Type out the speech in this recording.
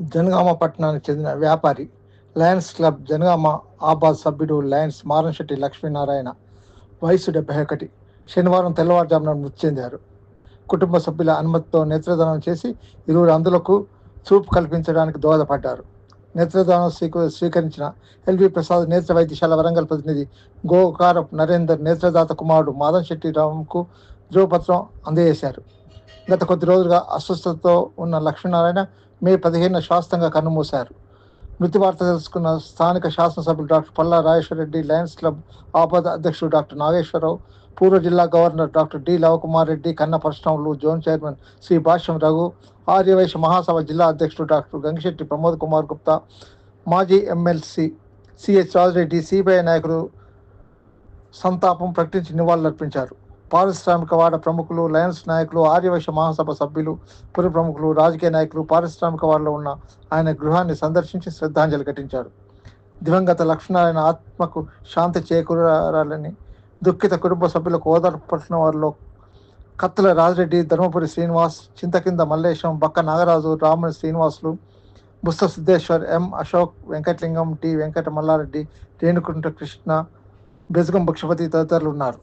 జనగామ పట్టణానికి చెందిన వ్యాపారి లయన్స్ క్లబ్ జనగామ ఆబాద్ సభ్యుడు లయన్స్ మారంశెట్టి లక్ష్మీనారాయణ వయసు డెబ్బై ఒకటి. శనివారం తెల్లవారుజామున మృతి చెందారు. కుటుంబ సభ్యుల అనుమతితో నేత్రదానం చేసి ఇరువురు అందులకు చూపు కల్పించడానికి దోహదపడ్డారు. నేత్రదానం స్వీక స్వీకరించిన ఎల్వి ప్రసాద్ నేత్ర వైద్యశాల వరంగల్ ప్రతినిధి గోకారప్ నరేందర్ నేత్రదాత కుమారుడు మాధవ్ శెట్టి రావుకు ధ్రువపత్రం అందజేశారు. గత కొద్ది రోజులుగా అస్వస్థతతో ఉన్న లక్ష్మీనారాయణ మే పదిహేను శాస్త్రంగా కన్నుమూశారు. మృతి వార్త తెలుసుకున్న స్థానిక శాసనసభ్యులు doctor Palla Rajeshwara Reddy Lions Club ఆపద అధ్యక్షుడు డాక్టర్ నాగేశ్వరరావు పూర్వ జిల్లా governor doctor D Lavakumar Reddy కన్న పరిశ్రమలు జోన్ చైర్మన్ శ్రీ భాష్యం రఘు ఆర్యవైశ్య మహాసభ జిల్లా అధ్యక్షుడు డాక్టర్ గంగిశెట్టి ప్రమోద్ కుమార్ గుప్తా మాజీ ఎమ్మెల్సీ సిహెచ్ రాజరెడ్డి సిబిఐ నాయకులు సంతాపం ప్రకటించి నివాళులర్పించారు. పారిశ్రామికవాడ ప్రముఖులు లయన్స్ నాయకులు ఆర్యవైశ్య మహాసభ సభ్యులు పురి ప్రముఖులు రాజకీయ నాయకులు పారిశ్రామికవాడలో ఉన్న ఆయన గృహాన్ని సందర్శించి శ్రద్ధాంజలి ఘటించారు. దివంగత లక్షణాలైన ఆత్మకు శాంతి చేకూరాలని దుఃఖిత కుటుంబ సభ్యులకు ఓదార్పట్టిన వారిలో కత్తుల రాజరెడ్డి ధర్మపురి శ్రీనివాస్ చింతకింద మల్లేశం బక్క నాగరాజు రాముని శ్రీనివాసులు బుస్త సిద్ధేశ్వర్ ఎం అశోక్ వెంకటలింగం టి వెంకట మల్లారెడ్డి రేణుకుంట కృష్ణ బెజగం భక్షపతి తదితరులు ఉన్నారు.